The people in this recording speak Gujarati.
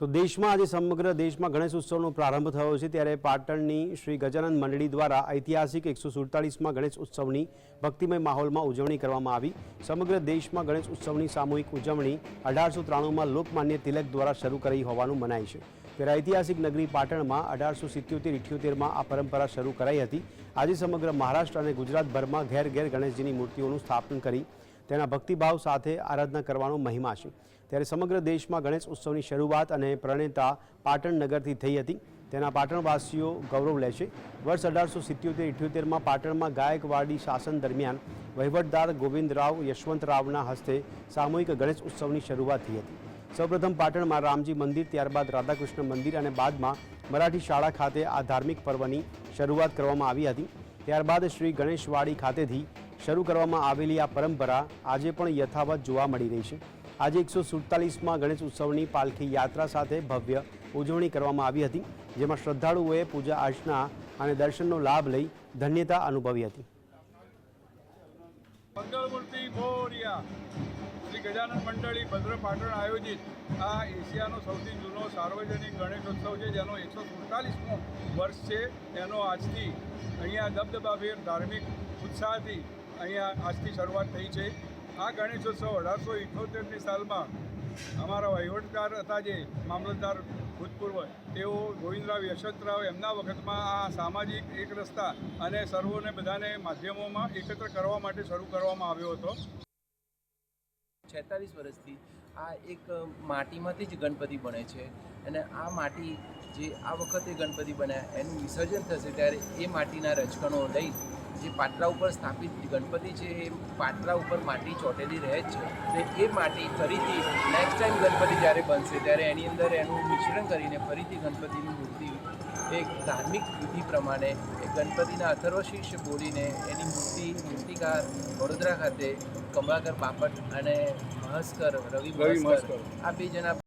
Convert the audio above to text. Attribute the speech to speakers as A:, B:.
A: તો દેશમાં આજે સમગ્ર દેશમાં ગણેશ ઉત્સવનો પ્રારંભ થયો છે ત્યારે પાટણની શ્રી ગજાનંદ મંડળી દ્વારા ઐતિહાસિક એકસો સુડતાલીસમાં ગણેશ ઉત્સવની ભક્તિમય માહોલમાં ઉજવણી કરવામાં આવી. સમગ્ર દેશમાં ગણેશ ઉત્સવની સામૂહિક ઉજવણી અઢારસો ત્રાણુંમાં લોકમાન્ય તિલક દ્વારા શરૂ કરી હોવાનું મનાય છે. ત્યારે ઐતિહાસિક નગરી પાટણમાં અઢારસો સિત્યોતેર ઇઠ્યોતેરમાં આ પરંપરા શરૂ કરાઈ હતી. આજે સમગ્ર મહારાષ્ટ્ર અને ગુજરાતભરમાં ઘેર ઘેર ગણેશજીની મૂર્તિઓનું સ્થાપન કરી તેના ભક્તિભાવ સાથે આરાધના કરવાનો મહિમા છે. ત્યારે સમગ્ર દેશમાં ગણેશ ઉત્સવની શરૂઆત અને પ્રણેતા પાટણ નગરથી થઈ હતી. તેના પાટણવાસીઓ ગૌરવ લે છે. વર્ષ અઢારસો સિત્યોતેર ઇઠ્યોતેરમાં પાટણમાં ગાયકવાડી શાસન દરમિયાન વહીવટદાર ગોવિંદરાવ યશવંતરાવના હસ્તે સામૂહિક ગણેશ ઉત્સવની શરૂઆત થઈ હતી. સૌપ્રથમ પાટણમાં રામજી મંદિર, ત્યારબાદ રાધાકૃષ્ણ મંદિર અને બાદમાં મરાઠી શાળા ખાતે આ ધાર્મિક પર્વની શરૂઆત કરવામાં આવી હતી. ત્યારબાદ શ્રી ગણેશવાડી ખાતેથી શરૂ કરવામાં આવેલી આ પરંપરા આજે પણ યથાવત જોવા મળી રહી છે. આજે એકસો સુડતાલીસમાં ગણેશ ઉત્સવની પાલખી યાત્રા સાથે ભવ્ય ઉજવણી કરવામાં આવી હતી, જેમાં શ્રદ્ધાળુઓએ પૂજા અર્ચના અને દર્શનનો લાભ લઈ ધન્યતા અનુભવી હતી.
B: મંગળમૂર્તિ શ્રી ગજાનન મંડળી ભદ્ર પાટણ આયોજિત આ એશિયાનો સૌથી જૂનો સાર્વજનિક ગણેશોત્સવ છે, જેનો એકસો સુડતાલીસમો વર્ષ છે. એનો આજથી અહીંયા દબદબાભેર ધાર્મિક ઉત્સાહથી અહીંયા આજથી શરૂઆત થઈ છે. આ ગણેશોત્સવ અઢારસો ઇઠોતેરની સાલમાં અમારા વહીવટદાર હતા જે મામલતદાર ભૂતપૂર્વ તેઓ ગોવિંદરાવ યશવંતરાવ એમના વખતમાં આ સામાજિક એક રસ્તા અને સર્વોને બધાને માધ્યમોમાં એકત્ર કરવા માટે શરૂ કરવામાં આવ્યો હતો.
C: છેતાલીસ વર્ષથી આ એક માટીમાંથી જ ગણપતિ બને છે અને આ માટી જે આ વખતે ગણપતિ બન્યા એનું વિસર્જન થશે ત્યારે એ માટીના રચકણો લઈ જે પાટલા ઉપર સ્થાપિત ગણપતિ છે એ પાટલા ઉપર માટી ચોટેલી રહે જ છે એટલે એ માટી ફરીથી નેક્સ્ટ ટાઈમ ગણપતિ જ્યારે બનશે ત્યારે એની અંદર એનું મિશ્રણ કરીને ફરીથી ગણપતિની મૂર્તિ એક ધાર્મિક વિધિ પ્રમાણે એ ગણપતિના અથર્વશીર્ષ બોલીને એની મૂર્તિ મૂર્તિકાર વડોદરા ખાતે કમલાકર બાપટ અને મહસ્કર રવિ
B: મહસ્કર.
C: આ બે જણા